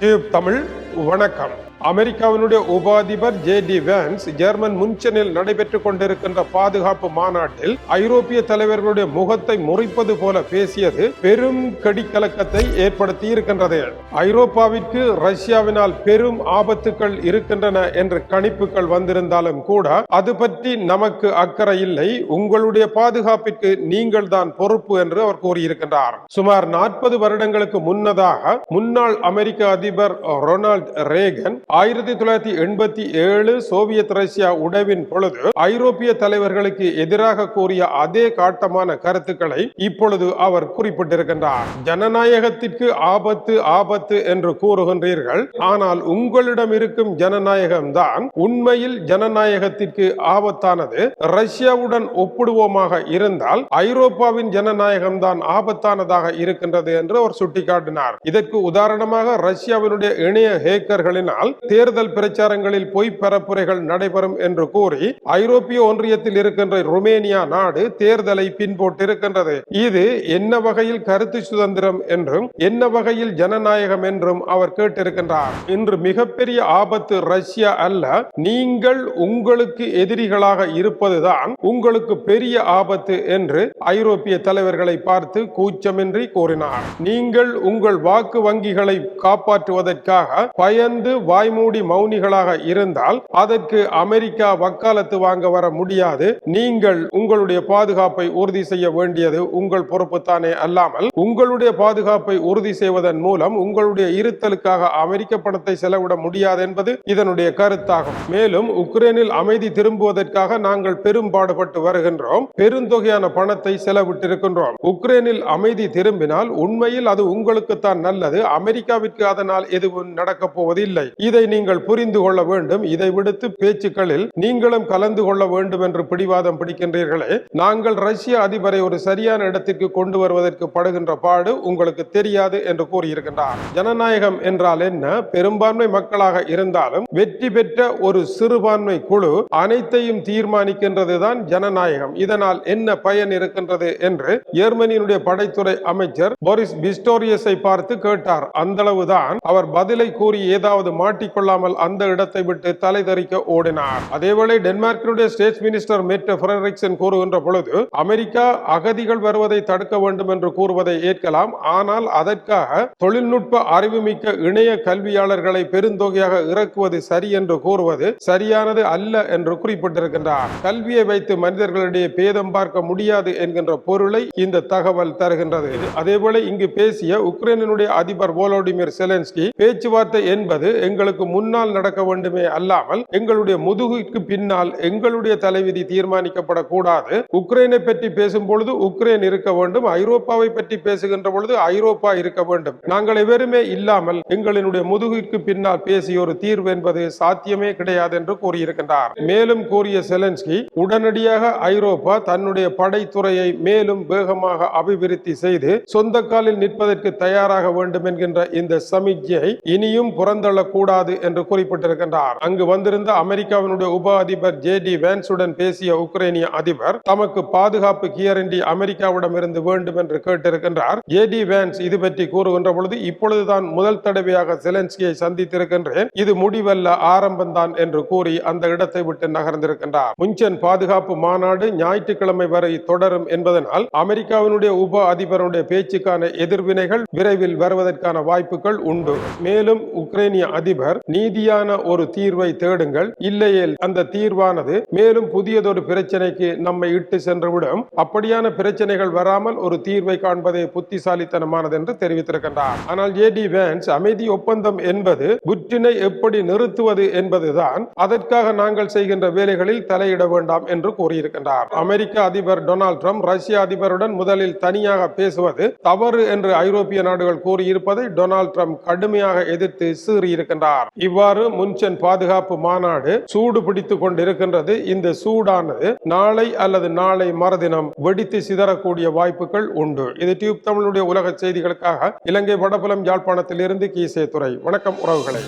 Tube Tamil வணக்கம். அமெரிக்காவினுடைய உபாதிபர் ஜே டி வேன்ஸ் ஜெர்மன் முன்சனில் நடைபெற்றுக் கொண்டிருக்கின்ற பாதுகாப்பு மாநாட்டில் ஐரோப்பிய தலைவர்களுடைய முகத்தை முறிப்பது போல பேசியது பெரும் கடிக்கலக்கத்தை ஏற்படுத்தி இருக்கின்றது ஐரோப்பாவிற்கு ரஷ்யாவினால் பெரும் ஆபத்துக்கள் இருக்கின்றன என்ற கணிப்புகள் வந்திருந்தாலும் கூட அது பற்றி நமக்கு அக்கறை இல்லை. உங்களுடைய பாதுகாப்பிற்கு நீங்கள் தான் பொறுப்பு என்று அவர் கூறியிருக்கின்றார். சுமார் நாற்பது வருடங்களுக்கு முன்னதாக முன்னாள் அமெரிக்க அதிபர் ரொனால்ட் ரேகன் ஆயிரத்தி தொள்ளாயிரத்தி எண்பத்தி ஏழு சோவியத் ரஷ்யா உடவின் பொழுது ஐரோப்பிய தலைவர்களுக்கு எதிராக கூறிய அதே காட்டமான கருத்துக்களை இப்பொழுது அவர் குறிப்பிட்டிருக்கின்றார். ஜனநாயகத்திற்கு ஆபத்து ஆபத்து என்று கூறுகின்றீர்கள். ஆனால் உங்களிடம் இருக்கும் ஜனநாயகம் தான் உண்மையில் ஜனநாயகத்திற்கு ஆபத்தானது. ரஷ்யாவுடன் ஒப்பிடுவோமாக இருந்தால் ஐரோப்பாவின் ஜனநாயகம் தான் ஆபத்தானதாக இருக்கின்றது என்று அவர் சுட்டிக்காட்டினார். இதற்கு உதாரணமாக ரஷ்யாவினுடைய இணைய ஹேக்கர்களினால் தேர்தல் பிரச்சாரங்களில் பொய் பரப்புரைகள் நடைபெறும் என்று கூறி ஐரோப்பிய ஒன்றியத்தில் இருக்கின்ற ருமேனியா நாடு தேர்தலை பின்போட்டிருக்கின்றது. இது என்ன வகையில் கருத்து சுதந்திரம் என்றும் என்ன வகையில் ஜனநாயகம் என்றும் அவர் கேட்டிருக்கின்றார். இன்று மிகப்பெரிய ஆபத்து ரஷ்யா அல்ல நீங்கள் உங்களுக்கு எதிரிகளாக இருப்பதுதான் உங்களுக்கு பெரிய ஆபத்து என்று ஐரோப்பிய தலைவர்களை பார்த்து கூச்சமின்றி கூறினார். நீங்கள் உங்கள் வாக்கு வங்கிகளை காப்பாற்றுவதற்காக பயந்து வாய்மூடி மௌனிகளாக இருந்தால் அதற்கு அமெரிக்கா வக்காலத்து வாங்க வர முடியாது. நீங்கள் உங்களுடைய பாதுகாப்பை உறுதி செய்ய வேண்டியது உங்கள் பொறுப்பு தானே அல்லாமல் உங்களுடைய பாதுகாப்பை உறுதி செய்வதன் மூலம் உங்களுடைய இருத்தலுக்காக அமெரிக்க பணத்தை செலவிட முடியாது என்பது இதனுடைய கருத்தாகும். மேலும் உக்ரைனில் அமைதி திரும்புவதற்காக நாங்கள் பெரும் பாடுபட்டு வருகின்றோம். பெருந்தொகையான பணத்தை செலவிட்டிருக்கின்றோம். உக்ரைனில் அமைதி திரும்பினால் உண்மையில் அது உங்களுக்குத்தான் நல்லது. அமெரிக்காவிற்கு அதனால் எதுவும் நடக்க நடக்கப் போவதில்லை. இதை நீங்கள் புரிந்து கொள்ள வேண்டும். இதை விடுத்து பேச்சுக்களில் நீங்களும் கலந்து கொள்ள வேண்டும் என்று பிடிவாதம் பிடிக்கின்றீர்களே. நாங்கள் ரஷ்ய அதிபரை ஒரு சரியான இடத்திற்கு கொண்டு வருவதற்கு படுகின்ற பாடு உங்களுக்கு தெரியாது என்று கூறியிருக்கின்றார். ஜனநாயகம் என்றால் என்ன? பெரும்பான்மை மக்களாக இருந்தாலும் வெற்றி பெற்ற ஒரு சிறுபான்மை குழு அனைத்தையும் தீர்மானிக்கின்றதுதான் ஜனநாயகம். இதனால் என்ன பயன் இருக்கின்றது என்று ஜெர்மனியினுடைய படைத்துறை அமைச்சர் போரிஸ் பிஸ்டோரியஸை பார்த்து கேட்டார். அந்த அளவுதான் அவர் பதிலை கூறி ஏதாவது மாட்டிக்கொள்ளாமல் அந்த இடத்தை விட்டு தலை தரிக்க ஓடினார். அதேவேளை டென்மார்க்கினுடைய ஸ்டேட் மினிஸ்டர் மெட் ஃபிரெட்ரிக்சன் கூறுகின்ற பொழுது அமெரிக்கா அகதிகள் வருவதை தடுக்க வேண்டும் என்று கூறுவதை ஏற்கலாம். ஆனால் அதற்காக தொழில்நுட்ப அறிவுமிக்க இணைய கல்வியாளர்களை பெருந்தொகையாக இறக்குவது சரி என்று கூறுவது சரியானது அல்ல என்று குறிப்பிட்டிருக்கின்றார். கல்வியை வைத்து மனிதர்களிடையே பேதம் பார்க்க முடியாது என்கின்ற பொருளை இந்த தகவல் தருகின்றது. அதேபோல இங்கு பேசிய உக்ரைனுடைய அதிபர் வோலோடிமிர் செலன்ஸ்கி பேச்சுவார்த்தை என்பது எங்களுக்கு முன்னால் நடக்க வேண்டுமே அல்லாமல் எங்களுடைய முதுகுக்கு பின்னால் எங்களுடைய தலைவிதி தீர்மானிக்கப்படக்கூடாது. உக்ரைனை பற்றி பேசும் பொழுது உக்ரைன் இருக்க வேண்டும் ஐரோப்பாவை பற்றி பேசுகின்ற பொழுது ஐரோப்பா இருக்க வேண்டும். நாங்கள் எவருமே இல்லாமல் எங்களினுடைய முதுகுக்கு பின்னால் பேசிய ஒரு தீர்வு என்பது சாத்தியமே கிடையாது என்று கூறியிருக்கின்றார். மேலும் கூறிய செலன்ஸ்கி உடனடியாக ஐரோப்பா தன்னுடைய படைத்துறையை மேலும் வேகமாக அபிவிருத்தி செய்து சொந்த காலில் நிற்பதற்கு தயாராக வேண்டும் என்கின்ற இந்த சமிக்ஞை இனியும் புறந்தள்ளக்கூடாது என்று குறிப்பிட்டிருக்கின்றார். அங்கு வந்திருந்த அமெரிக்காவினுடைய உப அதிபர் ஜே டி வேன்ஸுடன் பேசிய உக்ரைனிய அதிபர் தமக்கு பாதுகாப்பு கியரண்டி அமெரிக்காவிடம் இருந்து வேண்டும் என்று கேட்டிருக்கின்றார். ஜே டி வேன்ஸ் இது பற்றி கூறுகின்ற பொழுது இப்பொழுதுதான் முதல் தடவையாக செலன்ஸ்கியை சந்தித்திருக்கின்றேன். இது முடிவல்ல ஆரம்பம்தான் என்று கூறி அந்த இடத்தை விட்டு நகர்ந்திருக்கின்றார். முன்சென் பாதுகாப்பு மாநாடு ஞாயிற்றுக்கிழமை வரை தொடரும் என்பதனால் அமெரிக்காவினுடைய உப அதிபருடைய பேச்சுக்கான எதிர்வினைகள் விரைவில் வருவதற்கான வாய்ப்புகள் உண்டு. மேலும் உக்ரைனிய அதிபர் நீதியான ஒரு தீர்வை தேடுங்கள். இல்லையேல் அந்த தீர்வானது மேலும் புதியதொரு பிரச்சனைக்கு நம்மை இட்டு சென்றுவிடும். அப்படியான பிரச்சனைகள் வராமல் ஒரு தீர்வை காண்பதே புத்திசாலித்தனமானது என்று தெரிவித்திருக்கின்றார். ஆனால் ஏ டி வேன்ஸ் அமைதி ஒப்பந்தம் என்பது புற்றினை எப்படி நிறுத்துவது என்பதுதான் அதற்காக நாங்கள் செய்கின்ற வேலைகளில் தலையிட வேண்டாம் என்று கூறியிருக்கின்றார். அமெரிக்க அதிபர் டொனால்ட் ட்ரம்ப் ரஷ்ய அதிபருடன் முதலில் தனியாக பேசுவது தவறு என்று ஐரோப்பிய நாடுகள் கூறியிருப்பதை டொனால்ட் ட்ரம்ப் கடுமையாக எதிர்த்து சீறியிருக்கின்றார். இவ்வாறு முன்சென் பாதுகாப்பு மாநாடு சூடு பிடித்துக் கொண்டிருக்கின்றது. இந்த சூடானது நாளை அல்லது நாளை மறுதினம் வெடித்து சிதறக்கூடிய வாய்ப்புகள் உண்டு. இது டியூப் தமிழுடைய உலக செய்திகளுக்காக இலங்கை வடபுலம் யாழ்ப்பாணத்தில் இருந்து கீசே துறை. வணக்கம் உறவுகளை.